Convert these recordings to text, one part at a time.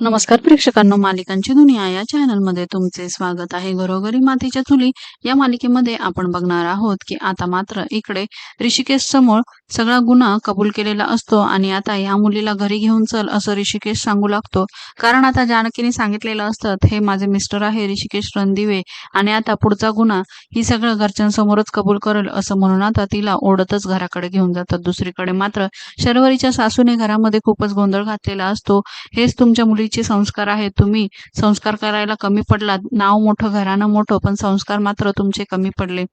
नमस्कार प्रेक्षकांनो मालिकांची दुनिया या चॅनलमध्ये तुमचे स्वागत आहे. घरोघरी मातीच्या चुली या मालिकेमध्ये आपण बघणार आहोत की आता मात्र इकडे ऋषिकेश समोर सगळा गुन्हा कबूल केलेला असतो आणि आता या मुलीला घरी घेऊन चल असं ऋषिकेश सांगू लागतो. कारण आता जानकीने सांगितलेलं असतं हे माझे मिस्टर आहे ऋषिकेश रणदिवे आणि आता पुढचा गुन्हा ही सगळं घरच्यांसमोरच कबूल करेल असं म्हणून आता तिला ओढतच घराकडे घेऊन जातात. दुसरीकडे मात्र शर्वरीच्या सासूने घरामध्ये खूपच गोंधळ घातलेला असतो. हेच तुमच्या मुली मुलीचे संस्कार आहेत. तुम्ही संस्कार करायला कमी पडलात. नाव मोठं घराणं मोठं पण संस्कार मात्र तुमचे कमी पडले.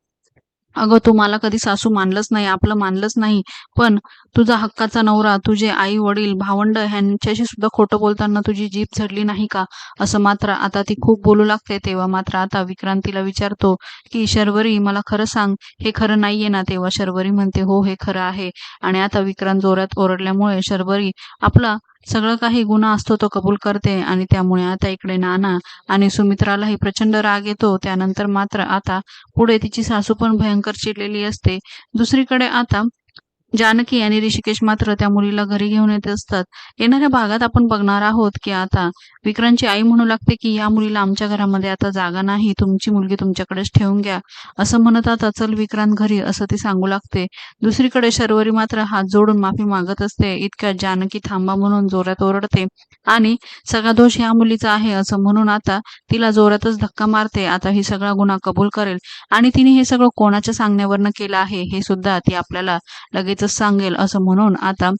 अगं तू मला कधी सासू मानलंच नाही आपलं मानलंच नाही. पण तुझा हक्काचा नवरा तुझे आई वडील भावंड ह्यांच्याशी सुद्धा खोटं बोलताना तुझी जीभ झडली नाही का? असं मात्र आता ती खूप बोलू लागते. तेव्हा मात्र आता विक्रांतीला विचारतो की शर्वरी मला खरं सांग. हे खरं नाहीये ना तेव्हा? शर्वरी म्हणते हो हे खरं आहे. आणि आता विक्रांत जोरात ओरडल्यामुळे शर्वरी आपला सगळं काही गुन्हा असतो तो कबूल करते आणि त्यामुळे आता इकडे नाना आणि सुमित्रालाही प्रचंड राग येतो. त्यानंतर मात्र आता पुढे तिची सासू पण भयंकर चिडलेली असते. दुसरीकडे आता जानकी आणि ऋषिकेश मात्र त्या मुलीला घरी घेऊन येत असतात. येणाऱ्या भागात आपण बघणार आहोत की आता विक्रांतची आई म्हणू लागते की या मुलीला आमच्या घरामध्ये आता जागा नाही तुमची मुलगी तुमच्याकडेच ठेवून घ्या. असं म्हणत आता चल विक्रांत घरी असं ती सांगू लागते. दुसरीकडे शर्वरी मात्र हात जोडून माफी मागत असते. इतक्या जानकी थांबा म्हणून जोरात ओरडते. आणि सगळा दोष ह्या मुलीचा आहे असं म्हणून आता तिला जोरातच धक्का मारते. आता ही सगळा गुन्हा कबूल करेल. आणि तिने हे सगळं कोणाच्या सांगण्यावरनं केलं आहे हे सुद्धा ती आपल्याला लगेच लगेचच सांगेल असं म्हणून आता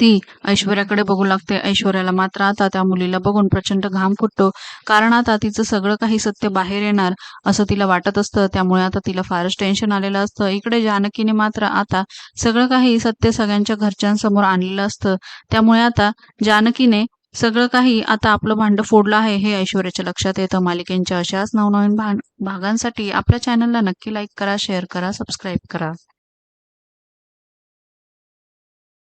ती ऐश्वर्याकडे बघू लागते. ऐश्वर्याला मात्र आता त्या मुलीला बघून प्रचंड घाम फुटतो. कारण आता तिचं सगळं काही सत्य बाहेर येणार असं तिला वाटत असतं. त्यामुळे आता तिला फारच टेन्शन आलेलं असतं. इकडे जानकीने मात्र आता सगळं काही सत्य सगळ्यांच्या घरच्यांसमोर आणलेलं असतं. त्यामुळे आता जानकीने सगळं काही आता आपलं भांड फोडलं आहे हे ऐश्वर्याच्या लक्षात येतं. मालिकेंच्या अशाच नवनवीन भाग भागांसाठी आपल्या चॅनलला नक्की लाईक करा शेअर करा सबस्क्राईब करा.